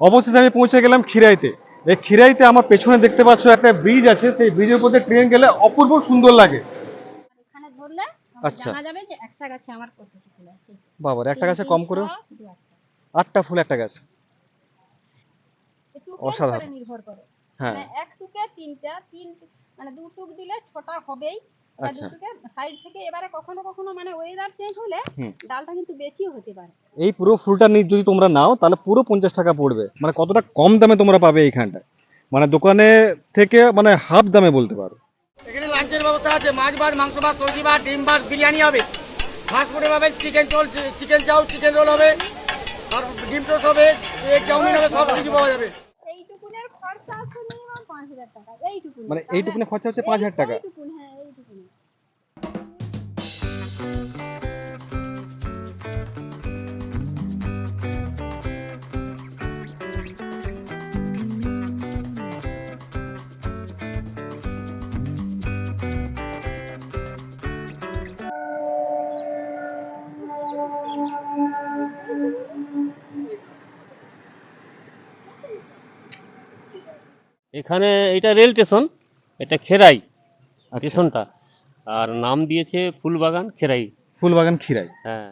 অবশেষে আমি পৌঁছে গেলাম খিরাইতে। এই খিরাইতে আমার পেছনে দেখতে পাচ্ছ একটা ব্রিজ আছে সেই ব্রিজের উপর ট্রেন গেলে অপূর্ব সুন্দর লাগে। আচ্ছা। বাবার একটা গাছে কম করে। আটটা ফুল একটা গাছ। অসাধারণ। অসাধারণ। নির্ভর করে। হ্যাঁ। মানে এক টুকে তিনটা তিন মানে দু টুক দিলে ছটা হবেই। সাইড থেকে এবারে কখনো কখনো মানে ওয়েদার চেঞ্জ হলে ডালটা কিন্তু বেশি হতে পারে। এই পুরো ফুলটা নিয়ে যদি তোমরা নাও তাহলে পুরো পঞ্চাশ টাকা পড়বে। মানে কতটা কম দামে তোমরা পাবে এইখানটায়। মানে দোকানে থেকে মানে হাফ দামে বলতে পারো। এখানে লাঞ্চের ব্যবস্থা আছে। মাছ ভাত মাংস ভাত সবজি ভাত ডিম ভাত বিরিয়ানি হবে। ফাস্ট ফুডে পাবে চিকেন চল চিকেন চাউ চিকেন রোল হবে। আর ডিম টোস্ট হবে এগ চাউমিন হবে সব কিছু পাওয়া যাবে। এইটুকুনের খরচা আছে মিনিমাম টাকা। এইটুকুন মানে এইটুকুনে খরচা হচ্ছে পাঁচ হাজার টাকা। এখানে এটা রেল স্টেশন এটা খেরাই আচ্ছা। স্টেশনটা। আর নাম দিয়েছে ফুলবাগান খেরাই। ফুলবাগান খিরাই। হ্যাঁ।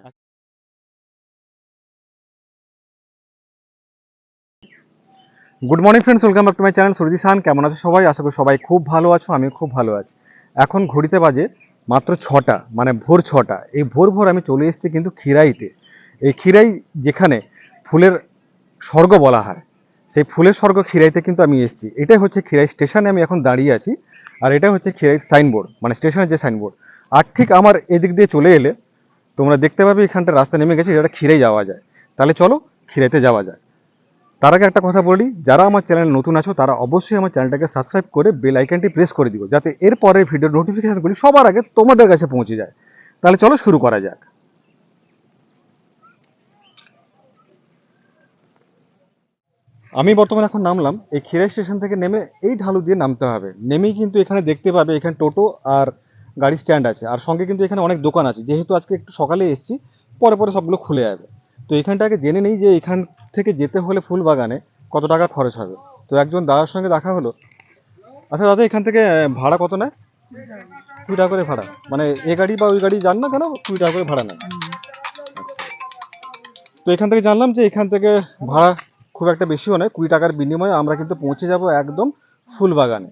Good morning friends welcome back to my channel Surji Khan কেমন আছো সবাই? আশা করি সবাই খুব ভালো আছো আমি খুব ভালো আছি। এখন ঘড়িতে বাজে মাত্র ছটা মানে ভোর ছটা। এই ভোর ভোর আমি চলে এসেছি কিন্তু খিরাইতে। এই খিরাই যেখানে ফুলের স্বর্গ বলা হয় সেই ফুলের স্বর্গ খিরাইতে কিন্তু আমি এসেছি। এটাই হচ্ছে খিরাই স্টেশনে আমি এখন দাঁড়িয়ে আছি। আর এটা হচ্ছে খিরাই সাইনবোর্ড মানে স্টেশনের যে সাইনবোর্ড আর ঠিক আমার এদিক দিয়ে চলে এলে তোমরা দেখতে পাবে এখানটা রাস্তা নেমে গেছে, যেটা খিরাই যাওয়া যায়। তাহলে চলো খিরাইতে যাওয়া যায় তার আগে একটা কথা বলি, যারা আমার চ্যানেলে নতুন আছো, তারা অবশ্যই আমার চ্যানেলটাকে সাবস্ক্রাইব করে বেল আইকনটি প্রেস করে দিও, যাতে এরপরে ভিডিও নোটিফিকেশানগুলি সবার আগে তোমাদের কাছে পৌঁছে যায়। তাহলে চলো শুরু করা যাক। আমি বর্তমানে এখন নামলাম, এই খিরাই স্টেশন থেকে নেমে এই ঢালু দিয়ে নামতে হবে। নেমেই কিন্তু এখানে দেখতে পাবে এখানে টোটো আর গাড়ি স্ট্যান্ড আছে। আর সঙ্গে কিন্তু এখানে অনেক দোকান আছে। যেহেতু আজকে একটু সকালে এসেছি, পরে পরে সবগুলো খুলে যাবে। তো এখানটাকে জেনে নেই যে এখান থেকে যেতে হলে ফুল বাগানে কত টাকা খরচ হবে। তো একজন দাদার সঙ্গে দেখা হলো। আচ্ছা দাদা, এখান থেকে ভাড়া কত নেয়? কুড়ি টাকা করে ভাড়া। মানে এ গাড়ি বা ওই গাড়ি যান না কেন, কুড়ি টাকা করে ভাড়া নেয়। আচ্ছা। তো এখান থেকে জানলাম যে এখান থেকে ভাড়া খুব একটা বেশিও নয় কুড়ি টাকার বিনিময়ে আমরা কিন্তু পৌঁছে যাব একদম ফুল বাগানে।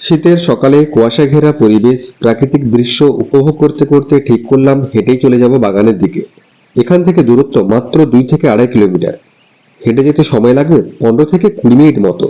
শীতের সকালে কুয়াশা ঘেরা পরিবেশ প্রাকৃতিক দৃশ্য উপভোগ করতে করতে ঠিক করলাম হেঁটেই চলে যাব বাগানের দিকে। এখান থেকে দূরত্ব মাত্র দুই থেকে আড়াই কিলোমিটার। হেঁটে যেতে সময় লাগবে পনেরো থেকে কুড়ি মিনিট মতো।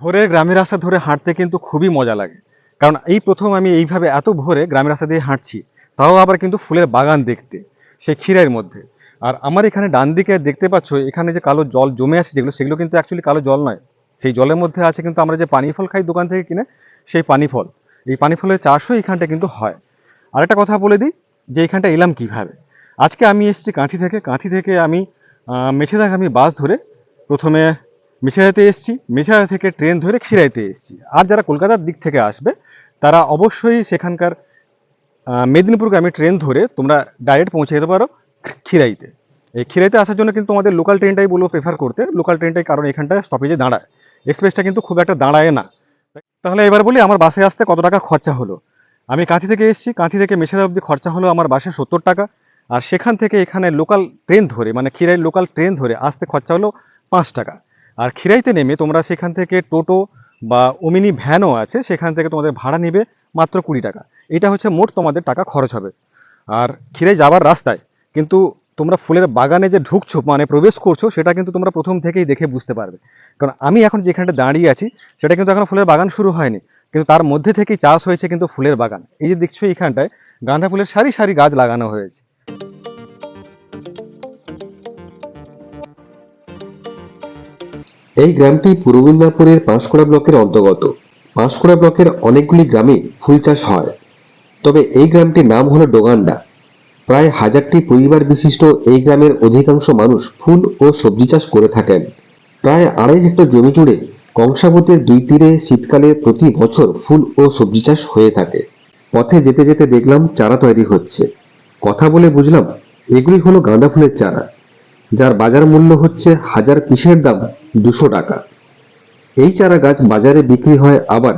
ভোরে গ্রামের রাস্তা ধরে হাঁটতে কিন্তু খুবই মজা লাগে। কারণ এই প্রথম আমি এইভাবে এত ভোরে গ্রামের রাস্তা দিয়ে হাঁটছি তাও আবার কিন্তু ফুলের বাগান দেখতে সেই ক্ষীরের মধ্যে। আর আমার এখানে ডান দিকে দেখতে পাচ্ছ এখানে যে কালো জল জমে আছে যেগুলো সেগুলো কিন্তু অ্যাকচুয়ালি কালো জল নয়। সেই জলের মধ্যে আছে কিন্তু আমরা যে পানি ফল খাই দোকান থেকে কিনে সেই পানি ফল এই পানি ফলের চাষও এখানটা কিন্তু হয়। আরেকটা কথা বলে দিই যে এখানটা এলাম কীভাবে? আজকে আমি এসেছি কাঁথি থেকে। কাঁথি থেকে আমি মেছেদাগামী বাস ধরে প্রথমে মিশাইতে এসেছি। মিশাই থেকে ট্রেন ধরে ক্ষীরাইতে এসেছি। আর যারা কলকাতার দিক থেকে আসবে তারা অবশ্যই সেখানকার আহ, মেদিনীপুরগামী ট্রেন ধরে তোমরা ডাইরেক্ট পৌঁছে যেতে পারো। খিরাইতে। এই খিরাইতে আসার জন্য কিন্তু তোমাদের লোকাল ট্রেনটাই বলব প্রেফার করতে। লোকাল ট্রেনটাই কারণ এখানটায় স্টপেজে দাঁড়ায়। এক্সপ্রেসটা কিন্তু খুব একটা দাঁড়ায় না। তাহলে এবার বলি আমার বাসে আসতে কত টাকা খরচা হলো? আমি কাঁথি থেকে এসেছি। কাঁথি থেকে মেশেদা অবধি খরচা হলো আমার বাসে সত্তর টাকা। আর সেখান থেকে এখানে লোকাল ট্রেন ধরে মানে খিরাই লোকাল ট্রেন ধরে আসতে খরচা হলো পাঁচ টাকা। আর খিরাইতে নেমে তোমরা সেখান থেকে টোটো বা ওমিনি ভ্যানও আছে, সেখান থেকে তোমাদের ভাড়া নেবে মাত্র কুড়ি টাকা। এটা হচ্ছে মোট তোমাদের টাকা খরচ হবে। আর খিরাই যাবার রাস্তায় কিন্তু তোমরা ফুলের বাগানে যে ঢুকছো মানে প্রবেশ করছ, সেটা কিন্তু তোমরা প্রথম থেকেই দেখে বুঝতে পারবে। কারণ আমি এখন যেখানটা দাঁড়িয়ে আছি, সেটা কিন্তু এখন ফুলের বাগান শুরু হয়নি। কিন্তু তার মধ্যে থেকেই চাষ হয়েছে কিন্তু ফুলের বাগান। এই যে দেখছ এইখানটায় গাঁদা ফুলের সারি সারি গাছ লাগানো হয়েছে। এই গ্রামটি পূর্ব মেদিনীপুরের পাঁশকুড়া ব্লকের অন্তর্গত। পাঁশকুড়া ব্লকের অনেকগুলি গ্রামে ফুল চাষ হয়। তবে এই গ্রামটির নাম হলো ডোগান্ডা। প্রায় হাজারটি পরিবার বিশিষ্ট এই গ্রামের অধিকাংশ মানুষ ফুল ও সবজি চাষ করে থাকেন। প্রায় আড়াই হেক্টর জমি জুড়ে কংসাবতের দুই তীরে শীতকালে প্রতি বছর ফুল ও সবজি চাষ হয়ে থাকে। পথে যেতে যেতে দেখলাম চারা তৈরি হচ্ছে। কথা বলে বুঝলাম, এগুলি হলো গাঁদা ফুলের চারা, যার বাজার মূল্য হচ্ছে হাজার পিসের দাম দুশো টাকা। এই চারা গাছ বাজারে বিক্রি হয় আবার,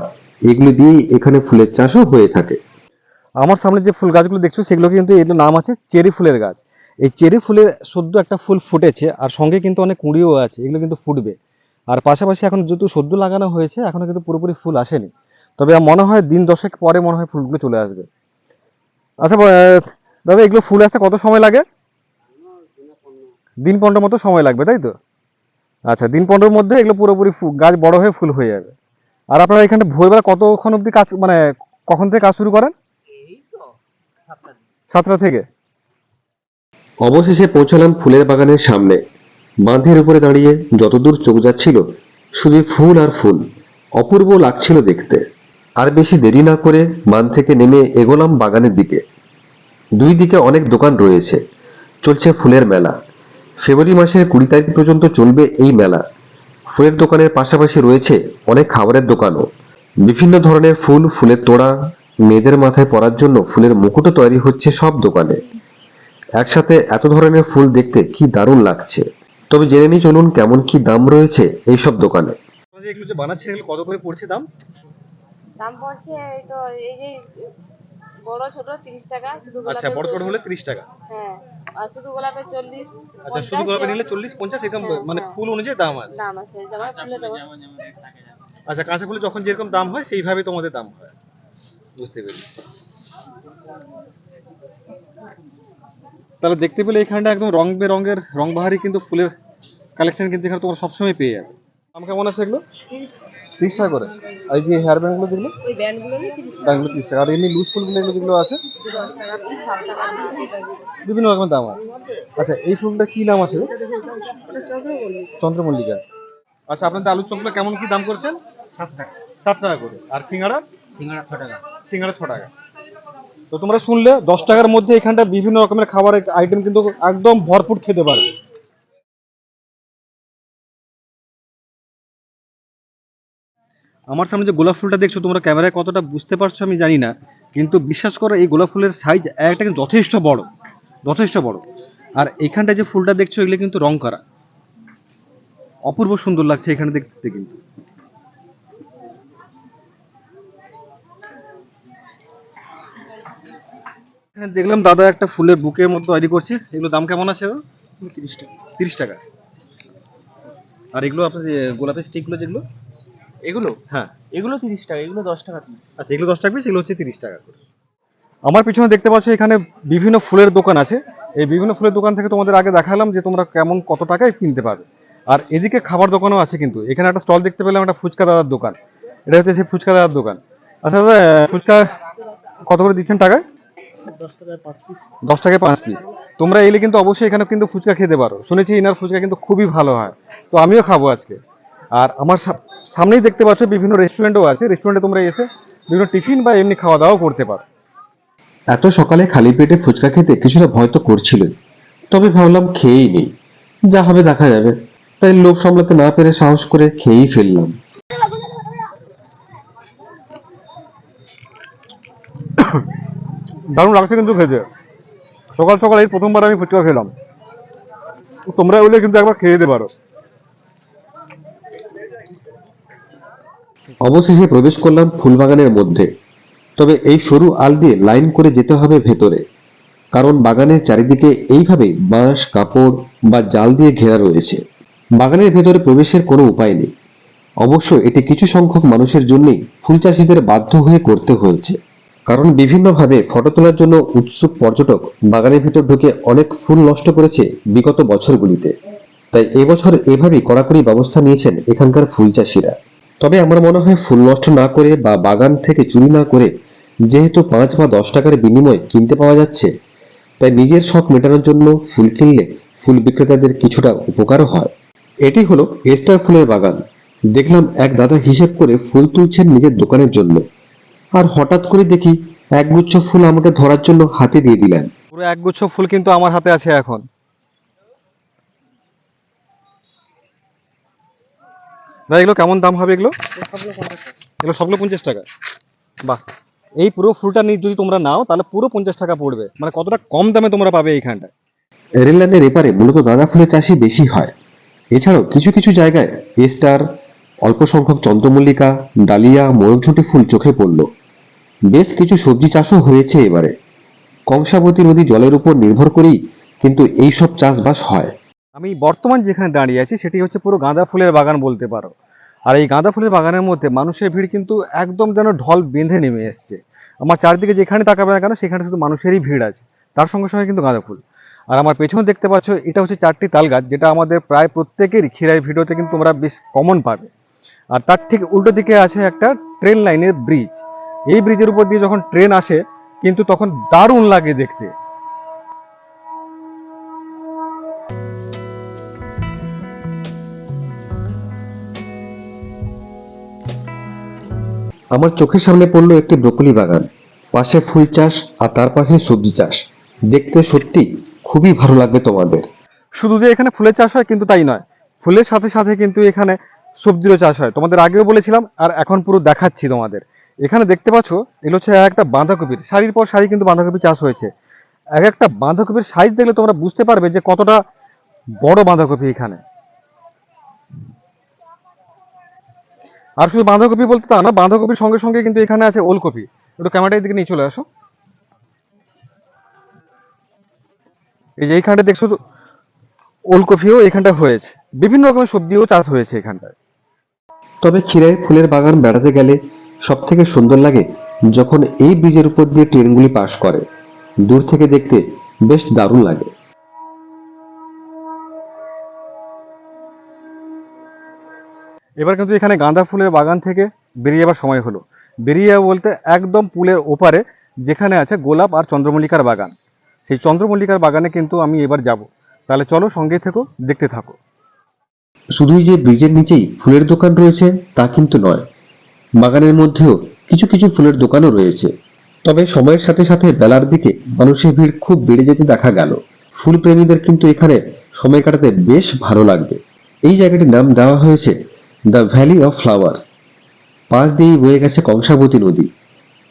এগুলি দিয়েই এখানে ফুলের চাষও হয়ে থাকে। আমার সামনে যে ফুল গাছগুলো দেখছ সেগুলো কিন্তু এগুলো নাম আছে চেরি ফুলের গাছ। এই চেরি ফুলের সদ্য একটা ফুল ফুটেছে, আর সঙ্গে কিন্তু অনেক কুঁড়িও আছে, এগুলো কিন্তু ফুটবে। আর পাশাপাশি এখন যেহেতু সদ্য লাগানো হয়েছে এখনও কিন্তু পুরোপুরি ফুল আসেনি। তবে মনে হয় দিন দশেক পরে মনে হয় ফুলগুলো চলে আসবে। আচ্ছা দাদা, এগুলো ফুল আসতে কত সময় লাগে? দিন পনেরো মতো সময় লাগবে, তাই তো? আচ্ছা দিন পনেরোর মধ্যে এগুলো পুরোপুরি গাছ বড় হয়ে ফুল হয়ে যাবে। আর আপনারা এখানে ভোরবেলা কতক্ষণ অবধি কাজ মানে কখন থেকে কাজ শুরু করেন? সাতটা থেকে। অবশেষে পৌঁছালাম ফুলের বাগানের সামনে। বাঁধের উপরে দাঁড়িয়ে যতদূর চোখ যাচ্ছিল, শুধু ফুল আর ফুল, অপূর্ব লাগছিল দেখতে। আর বেশি দেরি না করে বাঁধ থেকে নেমে এগোলাম বাগানের দিকে। দুই দিকে অনেক দোকান রয়েছে, চলছে ফুলের মেলা। ফেব্রুয়ারি মাসের কুড়ি তারিখ পর্যন্ত চলবে এই মেলা। ফুলের দোকানের পাশাপাশি রয়েছে অনেক খাবারের দোকানও। বিভিন্ন ধরনের ফুল, ফুলের তোড়া মেয়েদের মাথায় পরার জন্য ফুলের মুকুটও তৈরি হচ্ছে সব দোকানে। একসাথে এত ধরনের ফুল দেখতে কি দারুণ লাগছে। তবে জেনে নিই চলুন কেমন কি দাম রয়েছে এইসব দোকানে। এগুলো যে বানাচ্ছে এগুলো কত করে পড়ছে দাম? দাম পড়ছে এই তো এই যে বড় ছোট তিরিশ টাকা শুধু আচ্ছা বড় ছোট হলে তিরিশ টাকা। হ্যাঁ আর শুধু গোলাপের চল্লিশ আচ্ছা শুধু গোলাপে নিলে চল্লিশ পঞ্চাশ এরকম হ্যাঁ, মানে হ্যাঁ। ফুল অনুযায়ী দাম আছে। দাম আছে যেমন ফুলে দেবো। আচ্ছা কাঁচা ফুলে যখন যেরকম দাম হয় সেইভাবে তোমাদের দাম হয়। বুঝতে পেরেছি। তাহলে দেখতে পেলে এখানটা একদম রং বেরঙের রং বাহারি কিন্তু ফুলের কালেকশন কিন্তু এখানে তোমরা সবসময় পেয়ে যাবে। দাম কেমন আছে এগুলো? তিরিশ টাকা করে। আর এই যে হেয়ার ব্যান্ডগুলো দেখল? ব্যান্ডগুলো তিরিশ টাকা। আর এমনি লুজ ফুলগুলো এগুলো যেগুলো আছে? বিভিন্ন রকমের দাম আছে। আচ্ছা এই ফুলটা কি নাম আছে? চন্দ্রমল্লিকা। আচ্ছা আপনাদের আলুর চপগুলো কেমন কি দাম করছেন? সাত টাকা। সাত টাকা করে। আর সিঙ্গাড়া সিঙ্গাড়া ছ টাকা। সিঙ্গাড়া ছ টাকা। তো তোমরা শুনলে, দশ টাকার মধ্যে এখানটা বিভিন্ন রকমের খাবারের আইটেম কিন্তু একদম ভরপুর খেতে পারবে আমার সামনে যে গোলাপ ফুলটা দেখছ, তোমরা ক্যামেরায় কতটা বুঝতে পারছ আমি জানি না, কিন্তু বিশ্বাস করো, এই গোলাপ ফুলের সাইজ একটা কিন্তু যথেষ্ট বড় যথেষ্ট বড়। আর এখানটা যে ফুলটা দেখছ, এগুলো কিন্তু রং করা। অপূর্ব সুন্দর লাগছে এখানে দেখতে কিন্তু। এখানে দেখলাম দাদা একটা ফুলের বুকের মতো তৈরি করছে। এগুলো দাম কেমন আছে তিরিশ টাকা। তিরিশ টাকা। আর এগুলো আপনার গোলাপের স্টিকগুলো যেগুলো? এগুলো? হ্যাঁ। এগুলো তিরিশ টাকা এগুলো দশ টাকা পিস আচ্ছা এগুলো দশ টাকা পিস এগুলো হচ্ছে তিরিশ টাকা করে। আমার পিছনে দেখতে পাচ্ছ এখানে বিভিন্ন ফুলের দোকান আছে। এই বিভিন্ন ফুলের দোকান থেকে তোমাদের আগে দেখালাম যে তোমরা কেমন কত টাকায় কিনতে পারবে। আর এদিকে খাবার দোকানও আছে কিন্তু। এখানে একটা স্টল দেখতে পেলাম একটা ফুচকা দাদার দোকান। এটা হচ্ছে সেই ফুচকা দাদার দোকান। আচ্ছা দাদা ফুচকা কত করে দিচ্ছেন টাকায়? দশ টাকায় পাঁচ পিস তোমরা এলে কিন্তু অবশ্যই এখানে কিন্তু ফুচকা খেতে পারো। শুনেছি এনার ফুচকা কিন্তু খুবই ভালো হয়। তো আমিও খাব আজকে। আর আমার সামনেই দেখতে পাচ্ছ বিভিন্ন রেস্টুরেন্টও আছে। রেস্টুরেন্টে তোমরা এসে বিভিন্ন টিফিন বা এমনি খাওয়া দাওয়াও করতে পারো। এত সকালে খালি পেটে ফুচকা খেতে কিছুটা ভয় তো করছিলই। তবে ভাবলাম খেয়েই নেই। যা হবে দেখা যাবে। তাই লোভ সামলাতে না পেরে সাহস করে খেয়েই ফেললাম। দারুণ লাগছে কিন্তু খেতে। সকাল সকাল এই প্রথমবার আমি ফুচকা খেলাম। তোমরা এলে কিন্তু একবার খেয়ে দিতে পারো। অবশেষে প্রবেশ করলাম ফুলবাগানের মধ্যে। তবে এই সরু আল দিয়ে লাইন করে যেতে হবে ভেতরে। কারণ বাগানের চারিদিকে এইভাবে বাঁশ, কাপড় বা জাল দিয়ে ঘেরা রয়েছে। বাগানের ভেতরে প্রবেশের কোনো উপায় নেই। অবশ্য এটি কিছু সংখ্যক মানুষের জন্যই ফুল চাষিদের বাধ্য হয়ে করতে হয়েছে। কারণ বিভিন্নভাবে ফটো তোলার জন্য উৎসুক পর্যটক বাগানের ভেতর ঢুকে অনেক ফুল নষ্ট করেছে বিগত বছরগুলিতে। তাই এবছর এভাবেই কড়াকড়ি ব্যবস্থা নিয়েছেন এখানকার ফুল চাষিরা। তবে আমার মনে হয় ফুল নষ্ট না করে বা বাগান থেকে চুরি না করে যেহেতু পাঁচ বা দশ টাকার বিনিময়ে কিনতে পাওয়া যাচ্ছে, তাই নিজের শখ মেটানোর জন্য ফুল কিনলে ফুল বিক্রেতাদের কিছুটা উপকারও হয়। এটি হলো এস্টার ফুলের বাগান। দেখলাম এক দাদা হিসেব করে ফুল তুলছেন নিজের দোকানের জন্য। আর হঠাৎ করে দেখি একগুচ্ছ ফুল আমাকে ধরার জন্য হাতে দিয়ে দিলেন। পুরো একগুচ্ছ ফুল কিন্তু আমার হাতে আছে এখন। দাদা এগুলো কেমন দাম হবে এগুলো? এগুলো সবগুলো পঞ্চাশ টাকা। বাহ। এই পুরো ফুলটা নিয়ে যদি তোমরা নাও তাহলে পুরো পঞ্চাশ টাকা পড়বে। মানে কতটা কম দামে তোমরা পাবে এইখানটায়? রেল লাইনের এপারে মূলত গাঁদা ফুলের চাষই বেশি হয়। এছাড়াও কিছু কিছু জায়গায় এস্টার অল্প সংখ্যক চন্দ্রমল্লিকা ডালিয়া মরণছুটি ফুল চোখে পড়ল। বেশ কিছু সবজি চাষও হয়েছে এবারে। কংসাবতী নদী জলের উপর নির্ভর করেই কিন্তু এই সব চাষবাস হয়। আমি বর্তমান যেখানে দাঁড়িয়ে আছি, সেটি হচ্ছে পুরো গাঁদা ফুলের বাগান বলতে পারো। আর এই গাঁদা ফুলের বাগানের মধ্যে মানুষের ভিড় কিন্তু একদম যেন ঢল বেঁধে নেমে এসছে। আমার চারদিকে যেখানে তাকাবে না কেন, সেখানে শুধু মানুষেরই ভিড় আছে। তার সঙ্গে সঙ্গে কিন্তু গাঁদা ফুল। আর আমার পেছনে দেখতে পাচ্ছ, এটা হচ্ছে চারটি তাল গাছ, যেটা আমাদের প্রায় প্রত্যেকেরই ক্ষীরাই ভিডিওতে কিন্তু তোমরা বেশ কমন পাবে। আর তার ঠিক উল্টো দিকে আছে একটা ট্রেন লাইনের ব্রিজ এই ব্রিজের উপর দিয়ে যখন ট্রেন আসে কিন্তু তখন দারুণ লাগে দেখতে। আমার চোখের সামনে পড়ল একটি ব্রোকলি বাগান। পাশে ফুল চাষ আর তার পাশে সবজি চাষ। দেখতে সত্যি খুবই ভালো লাগবে তোমাদের। শুধু যে এখানে ফুলের চাষ হয় কিন্তু তাই নয়। ফুলের সাথে সাথে কিন্তু এখানে সবজিরও চাষ হয়। তোমাদের আগেও বলেছিলাম আর এখন পুরো দেখাচ্ছি তোমাদের। এখানে দেখতে পাচ্ছ, এগুলো হচ্ছে এক একটা বাঁধাকপির সারির পর সারি কিন্তু বাঁধাকপি চাষ হয়েছে। এক একটা বাঁধাকপির সাইজ দেখলে তোমরা বুঝতে পারবে যে কতটা বড় বাঁধাকপি এখানে। আর শুধু বাঁধাকপি বলতে তা না, বাঁধাকপির সঙ্গে সঙ্গে কিন্তু এখানে আছে ওলকপি। একটু ক্যামেরার দিকে নিয়ে চলে আসো। এই যে এইখানটা দেখছ ওলকপিও এখানটা হয়েছে। বিভিন্ন রকমের সবজিও চাষ হয়েছে এখানটায়। তবে ক্ষীরায় ফুলের বাগান বেড়াতে গেলে সব থেকে সুন্দর লাগে যখন এই ব্রিজের উপর দিয়ে ট্রেনগুলি পাশ করে। দূর থেকে দেখতে বেশ দারুণ লাগে। এবার কিন্তু এখানে গাঁদা ফুলের বাগান থেকে বেরিয়ে যাবার সময় হলো। বেরিয়ে যাব বলতে একদম পুলের ওপারে যেখানে আছে গোলাপ আর চন্দ্রমল্লিকার বাগান। সেই চন্দ্রমল্লিকার বাগানে কিন্তু আমি এবার যাব। তাহলে চলো সঙ্গে থেকো, দেখতে থাকো। শুধুই যে ব্রিজের নিচেই ফুলের দোকান রয়েছে তা কিন্তু নয় বাগানের মধ্যেও কিছু কিছু ফুলের দোকানও রয়েছে। তবে সময়ের সাথে সাথে বেলার দিকে মানুষের ভিড় খুব বেড়ে যেতে দেখা গেল। ফুল প্রেমীদের কিন্তু এখানে সময় কাটাতে বেশ ভালো লাগবে। এই জায়গাটির নাম দেওয়া হয়েছে দ্য ভ্যালি অফ ফ্লাওয়ার্স। পাশ দিয়েই বয়ে গেছে কংসাবতী নদী।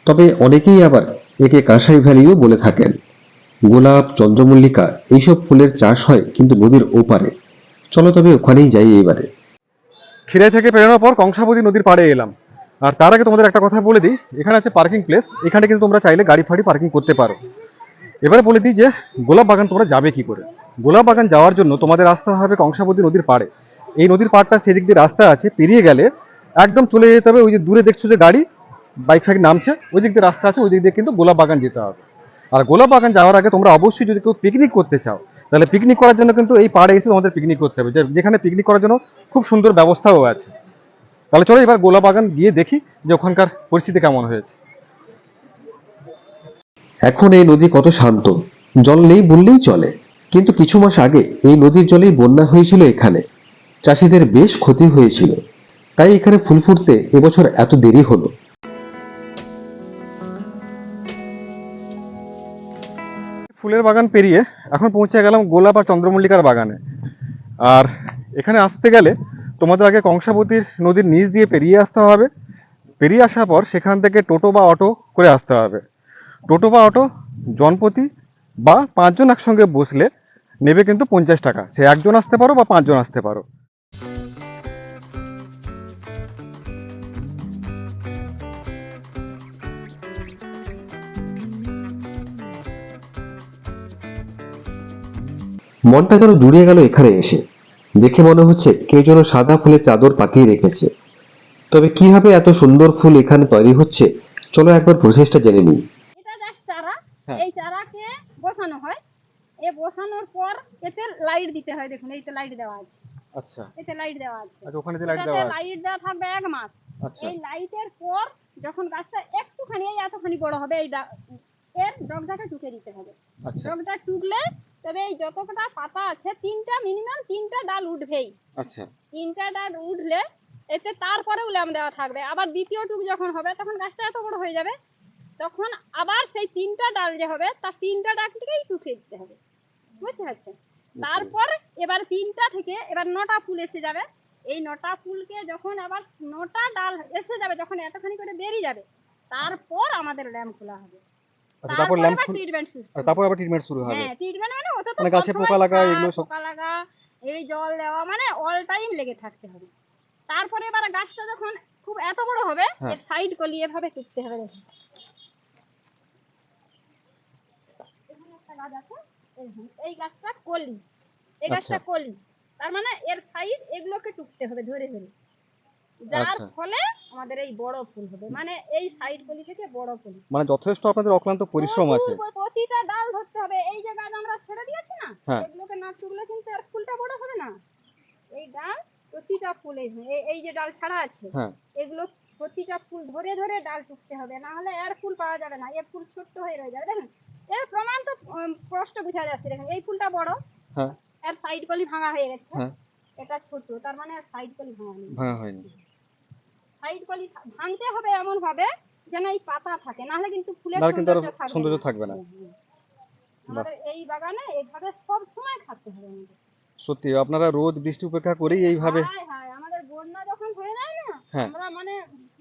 তবে অনেকেই আবার একে কাঁসাই ভ্যালিও বলে থাকেন। গোলাপ, চন্দ্রমল্লিকা এইসব ফুলের চাষ হয় কিন্তু নদীর ওপারে। চলো তবে ওখানেই যাই এবারে। খিরাই থেকে বেরোনোর পর কংসাবতী নদীর পাড়ে এলাম। আর তার আগে তোমাদের একটা কথা বলে দিই, এখানে আছে পার্কিং প্লেস এখানে কিন্তু তোমরা চাইলে গাড়ি ফাড়ি পার্কিং করতে পারো। এবারে বলে দিই যে, গোলাপ বাগান তোমরা যাবে কি করে? গোলাপ বাগান যাওয়ার জন্য তোমাদের আসতে হবে কংসাবতী নদীর পাড়ে। এই নদীর পাড়টা সেদিক দিয়ে রাস্তা আছে, পেরিয়ে গেলে একদম চলে যেতে হবে, ওই যে দূরে দেখছ যে গাড়ি বাইক ফাইক নামছে, ওই দিক দিয়ে রাস্তা আছে, ওই দিক দিয়ে কিন্তু গোলাপ বাগান যেতে হবে। আর গোলাপ বাগান যাওয়ার আগে তোমরা অবশ্যই যদি কেউ পিকনিক করতে চাও, তাহলে পিকনিক করার জন্য কিন্তু এই পাড়ে এসে তোমাদের পিকনিক করতে হবে যেখানে পিকনিক করার জন্য খুব সুন্দর ব্যবস্থাও আছে। তাহলে চলো এবার গোলাপ বাগান গিয়ে দেখি যে ওখানকার পরিস্থিতি কেমন হয়েছে। এখন এই নদী কত শান্ত। জল নেই বললেই চলে। কিন্তু কিছু মাস আগে এই নদীর জলেই বন্যা হয়েছিল এখানে। চাষিদের বেশ ক্ষতি হয়েছিল। তাই এখানে ফুল ফুটতে এবছর এত দেরি হলো। ফুলের বাগান পেরিয়ে এখন পৌঁছে গেলাম গোলাপ আর চন্দ্রমল্লিকার বাগানে। আর এখানে আসতে গেলে তোমাদের আগে কংসাবতীর নদীর নিচ দিয়ে পেরিয়ে আসতে হবে। পেরিয়ে আসার পর সেখান থেকে টোটো বা অটো করে আসতে হবে। টোটো বা অটো জনপ্রতি বা পাঁচজন একসঙ্গে বসলে নেবে কিন্তু পঞ্চাশ টাকা। সে একজন আসতে পারো বা পাঁচজন আসতে পারো। মনটা যেন জুড়িয়ে গেল এখানে এসে। দেখে মনে হচ্ছে কেউ যেন সাদা ফুলের চাদর পাতিয়ে রেখেছে। তবে কীভাবে এত সুন্দর ফুল এখানে তৈরি হচ্ছে চলো একবার প্রসেসটা জেনে নিই। হ্যাঁ। এই চারাকে বসানো হয়। এ বসানোর পর এতে লাইট দিতে হয় দেখুন এইতে লাইট দেওয়া আছে। আচ্ছা। এতে লাইট দেওয়া আছে। আচ্ছা ওখানে যে এটাতে লাইট দেওয়া থাকবে এক মাস। আচ্ছা। এই লাইটের পর যখন গাছটা একটুখানি এই এতখানি বড় হবে এই এর ডগটাকে টুকে দিতে হবে। আচ্ছা। ডগটা টুকলে তবে এই যতটা পাতা আছে তিনটা মিনিমাম তিনটা ডাল উঠবেই। আচ্ছা। তিনটা ডাল উঠলে এতে তারপরেও ল্যাম দেওয়া থাকবে। আবার দ্বিতীয় টুক যখন হবে তখন গাছটা এত বড় হয়ে যাবে তখন আবার সেই তিনটা ডাল যে হবে তার তিনটা ডালটিকেই টুকে দিতে হবে। বুঝতে পারছেন? তারপর এবার তিনটা থেকে এবার নটা ফুল এসে যাবে। এই নটা ফুলকে যখন আবার নটা ডাল এসে যাবে যখন এতখানি করে বেরিয়ে যাবে তারপর আমাদের ল্যাম্প খোলা হবে। আচ্ছা তারপর ল্যাম্প ট্রিটমেন্ট তারপর আবার ট্রিটমেন্ট শুরু হবে। হ্যাঁ ট্রিটমেন্ট মানে ওটা তো মানে গাছে পোকা লাগা এগুলো সব- পোকা লাগা এই জল দেওয়া মানে অল টাইম লেগে থাকতে হবে। তারপরে এবার গাছটা যখন খুব এত বড় হবে হ্যাঁ। এর সাইড কলি এভাবে হবে দেখুন। এখানে একটা গাছ আছে এই গাছটা কলি। এই গাছটা আচ্ছা। কলি। তার মানে এর সাইড এগুলোকে টুকতে হবে ধরে ধরে। যার আচ্ছা। ফলে আমাদের এই বড় ফুল হবে। মানে এই সাইড কলি থেকে বড় ফুল। মানে যথেষ্ট আপনাদের অক্লান্ত পরিশ্রম আছে। প্রতিটা ডাল ধরতে হবে। এই যে গাছ আমরা ছেড়ে দিয়েছি না হ্যাঁ। এগুলোকে না তুললে কিন্তু আর ফুলটা বড় হবে না। এই ডাল প্রতিটা ফুল এই যে ডাল ছাড়া আছে হ্যাঁ। এগুলো প্রতিটা ফুল ধরে ধরে ডাল টুকতে হবে। না হলে এর ফুল পাওয়া যাবে না। এর ফুল ছোট্ট হয়ে রয়ে যাবে। দেখেন এর প্রমাণ তো স্পষ্ট বোঝা যাচ্ছে। দেখেন এই ফুলটা বড়। হ্যাঁ। এর সাইড কলি ভাঙা হয়ে গেছে। হ্যাঁ। এটা ছোট। তার মানে সাইড কলি ভাঙা নেই ভাঙা হয়নি। সাইড কলি ভাঙতে হবে এমন ভাবে যেন এই পাতা থাকে নাহলে কিন্তু ফুলের সৌন্দর্য থাকবে না। আমাদের এই বাগানে এইভাবে সব সময় খাতে হবে সত্যি আপনারা রোদ বৃষ্টি উপেক্ষা করেই এইভাবে আমাদের বন্যা যখন হয়ে যায় না হ্যাঁ। আমরা মানে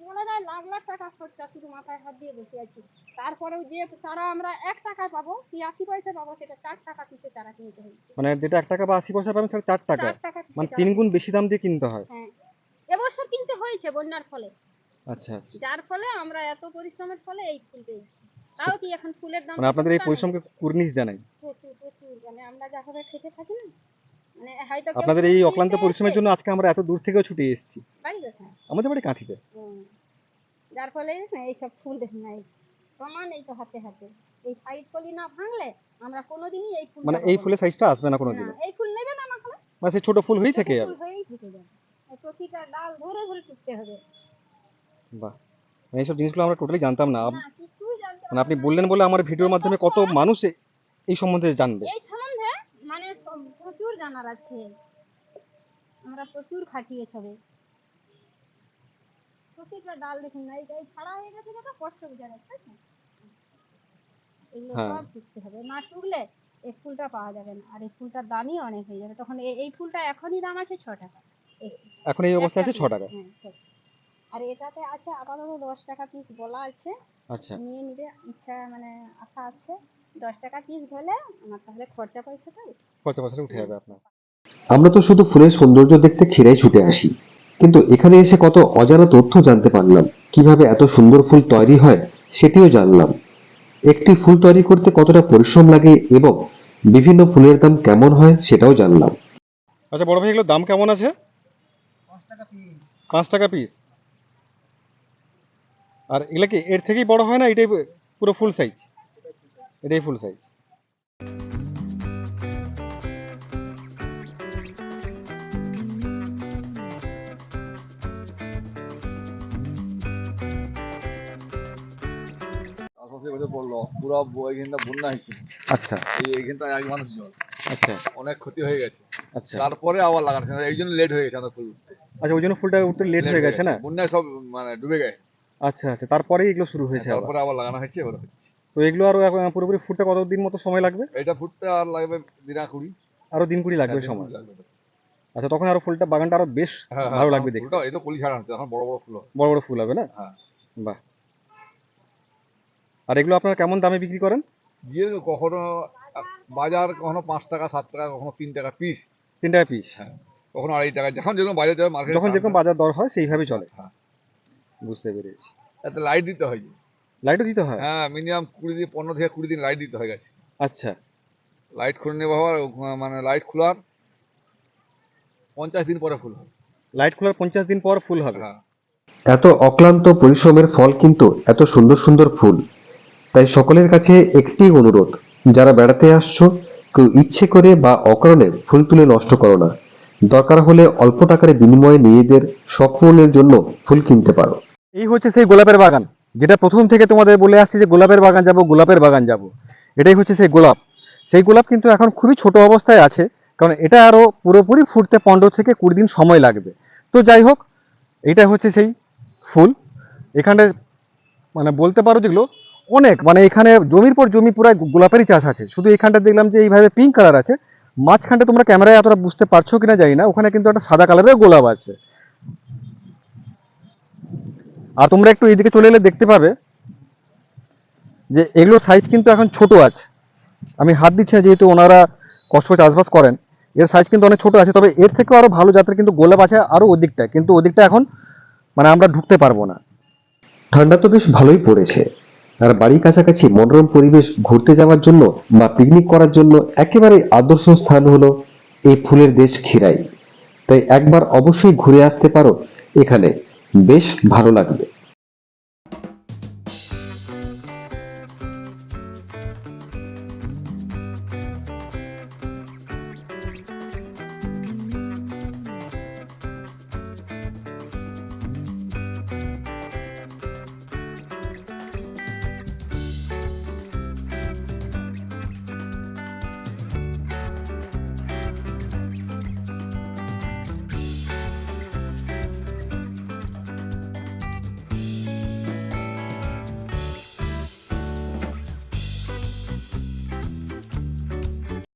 বলা যায় লাখ লাখ টাকা খরচা শুধু মাথায় হাত দিয়ে বসে আছি। তারপরেও যে চারা আমরা এক টাকা পাবো কি আশি পয়সা পাবো সেটা চার টাকা পিসে চারা কিনতে হয়েছে। মানে যেটা এক টাকা বা আশি পয়সা পাবেন সেটা চার টাকা। মানে তিন গুণ বেশি দাম দিয়ে কিনতে হয়। হ্যাঁ। এবছর কিনতে হয়েছে বন্যার ফলে। আচ্ছা আচ্ছা। যার ফলে আমরা এত পরিশ্রমের ফলে এই ফুল পেয়েছি। তাও কি এখন ফুলের দাম মানে আপনাদের এই পরিশ্রমকে কুর্নিশ জানাই। প্রচুর প্রচুর। মানে আমরা যাভাবে খেটে থাকি না। মানে হয়তো আপনাদের এই অক্লান্ত পরিশ্রমের জন্য আজকে আমরা এত দূর থেকেও ছুটে এসেছি। বাড়ি কোথায়? আমাদের বাড়ি কাঁথিতে। যার ফলে না এইসব ফুল দেখুন না এই প্রমাণ এই তো হাতে হাতে। এই সাইড কলি না ভাঙলে আমরা কোনোদিনই এই ফুল মানে এই ফুলের সাইজটা আসবে না কোনোদিনও। এই ফুল নেবে না মাখলে মানে সেই ছোট ফুল হয়েই থেকে যাবে। ফুল হয়েই থেকে যাবে। এই প্রতিটা ডাল ধরে ধরে টুকতে হবে। বাহ এইসব জিনিসগুলো আমরা টোটালি জানতাম না। কিছুই জানতে মানে আপনি বললেন বলে আমার ভিডিওর মাধ্যমে কত মানুষ এই সম্বন্ধে জানবে। এই সম্বন্ধে মানে প্রচুর জানার আছে। আমরা প্রচুর খাটিয়ে সবে প্রতিটা ডাল দেখুন না এই ছাড়া হয়ে গেছে যেটা কষ্ট বোঝা যাচ্ছে? এগুলো হ্যাঁ। সব টুকতে হবে। না টুকলে এই ফুলটা পাওয়া যাবে না। আর এই ফুলটার দামই অনেক হয়ে যাবে। তখন এই- ফুলটা এখনই দাম আছে ছ টাকা। এখন এই অবস্থায় আছে একটা ছ টাকা হ্যাঁ, ছ টাকা। আর এটাতে আছে আপাতত দশ টাকা পিস বলা আছে। আচ্ছা। নিয়ে নিবে ইচ্ছা মানে আশা আছে। দশ টাকা পিস হলে আমার তাহলে খরচা পয়সাটা। খরচা পয়সাটা উঠে যাবে আপনার। আমরা তো শুধু ফুলের সৌন্দর্য দেখতে ক্ষীরাই ছুটে আসি কিন্তু এখানে এসে কত অজানা তথ্য জানতে পারলাম কীভাবে এত সুন্দর ফুল তৈরি হয় সেটিও জানলাম। একটি ফুল তৈরি করতে কতটা পরিশ্রম লাগে এবং বিভিন্ন ফুলের দাম কেমন হয় সেটাও জানলাম। আচ্ছা বড় ভাই এগুলোর দাম কেমন আছে? পাঁচ টাকা পিস আর এগুলা কি এর থেকেই বড় হয় না? এটাই পুরো ফুল সাইজ এটাই ফুল সাইজ পুরো বন্যা হয়েছিল আচ্ছা। এই এইখানটা এক মানুষ জল আচ্ছা। অনেক ক্ষতি হয়ে গেছে। আচ্ছা। তারপরে আবার লাগানো। এই জন্য লেট হয়ে গেছে আমাদের ফুল আচ্ছা ওই জন্য ফুলটা উঠতে লেট হয়ে গেছে না? বন্যায় সব মানে ডুবে গেছে। আচ্ছা আচ্ছা। তারপরেই এগুলো শুরু হয়েছে তারপরে আবার লাগানো হচ্ছে এবার হচ্ছে। তো এগুলো আরও পুরোপুরি ফুটতে কতদিন মতো সময় লাগবে? এটা ফুটতে আর লাগবে দিনা কুড়ি। আরও দিন কুড়ি লাগবে সময়? আচ্ছা তখন আরও ফুলটা বাগানটা আরও বেশ হ্যাঁ, হ্যাঁ, ভালো লাগবে দেখতে। তো কলি ছাড়া হচ্ছে এখন বড় বড় ফুল হবে। বড় বড় ফুল হবে না? হ্যাঁ। বাহ। আর এগুলো আপনারা কেমন দামে বিক্রি করেন? কখনো বাজার কখনো পাঁচ টাকা সাত টাকা কখনো তিন টাকা পিস তিন টাকা পিস হ্যাঁ কখনো আড়াই টাকা। যখন যেরকম বাজার যাবে মার্কেট যখন যেরকম বাজার দর হয় সেইভাবে চলে। হ্যাঁ। বুঝতে পেরেছি। এতে লাইট দিতে হয়। যে। লাইটও দিতে হয়? হ্যাঁ মিনিমাম কুড়ি দিন পনেরো থেকে কুড়ি দিন লাইট দিতে হয় গেছে। আচ্ছা। লাইট খুলে নেব আবার মানে লাইট খোলার পঞ্চাশ দিন পরে ফুল হবে। লাইট খোলার পঞ্চাশ দিন পর ফুল হবে। হ্যাঁ। এত অক্লান্ত পরিশ্রমের ফল কিন্তু এত সুন্দর সুন্দর ফুল। তাই সকলের কাছে একটি অনুরোধ যারা বেড়াতে আসছো, কেউ ইচ্ছে করে বা অকারণে ফুল তুলে নষ্ট করো না। দরকার হলে অল্প টাকার বিনিময়ে নিজেদের পূরণের জন্য ফুল কিনতে পারো। এই হচ্ছে সেই গোলাপের বাগান। যেটা প্রথম থেকে তোমাদের বলে আসছি যে গোলাপের বাগান যাব, গোলাপের বাগান যাব। এটাই হচ্ছে সেই গোলাপ। সেই গোলাপ কিন্তু এখন খুবই ছোট অবস্থায় আছে, কারণ এটা আরও পুরোপুরি ফুটতে পনেরো থেকে কুড়ি দিন সময় লাগবে। তো যাই হোক, এটা হচ্ছে সেই ফুল। এখানে মানে বলতে পারো যেগুলো অনেক মানে এখানে জমির পর জমি পুরো গোলাপেরই চাষ আছে। শুধু এখানটা দেখলাম যে এইভাবে পিঙ্ক কালার আছে। মাঝখানটা তোমরা ক্যামেরায় এতটা বুঝতে পারছ কিনা জানি না। ওখানে কিন্তু একটা সাদা কালারের গোলাপ আছে। আর তোমরা একটু এইদিকে চলে এলে দেখতে পাবে যে এগুলোর সাইজ কিন্তু এখন ছোট আছে। আমি হাত দিচ্ছি না যেহেতু ওনারা কষ্ট চাষবাস করেন। এর সাইজ কিন্তু অনেক ছোট আছে, তবে এর থেকেও আরও ভালো জাতের কিন্তু গোলাপ আছে আরও ওদিকটা কিন্তু ওদিকটা এখন মানে আমরা ঢুকতে পারব না। ঠান্ডা তো বেশ ভালোই পড়েছে। আর বাড়ির কাছাকাছি মনোরম পরিবেশ ঘুরতে যাওয়ার জন্য বা পিকনিক করার জন্য একেবারে আদর্শ স্থান হলো এই ফুলের দেশ খিরাই তাই একবার অবশ্যই ঘুরে আসতে পারো। এখানে বেশ ভালো লাগবে।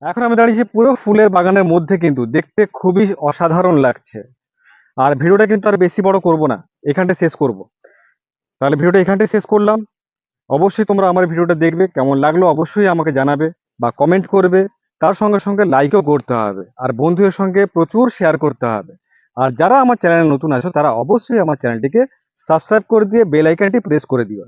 এখন আমি দাঁড়িয়েছি পুরো ফুলের বাগানের মধ্যে কিন্তু দেখতে খুবই অসাধারণ লাগছে। আর ভিডিওটা কিন্তু আর বেশি বড় করব না, এখানটা শেষ করব। তাহলে ভিডিওটা এখানটাই শেষ করলাম। অবশ্যই তোমরা আমার ভিডিওটা দেখবে, কেমন লাগল অবশ্যই আমাকে জানাবে বা কমেন্ট করবে। তার সঙ্গে সঙ্গে লাইকও করতে হবে আর বন্ধুদের সঙ্গে প্রচুর শেয়ার করতে হবে। আর যারা আমার চ্যানেলে নতুন আছো, তারা অবশ্যই আমার চ্যানেলটিকে সাবস্ক্রাইব করে দিয়ে বেল আইকনটি প্রেস করে দিও।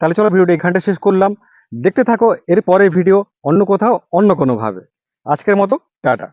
তাহলে চলো ভিডিওটা এখানটা শেষ করলাম। দেখতে থাকো এর পরের ভিডিও অন্য কোথাও, অন্য কোনোভাবে। আজকের মতো টাটা।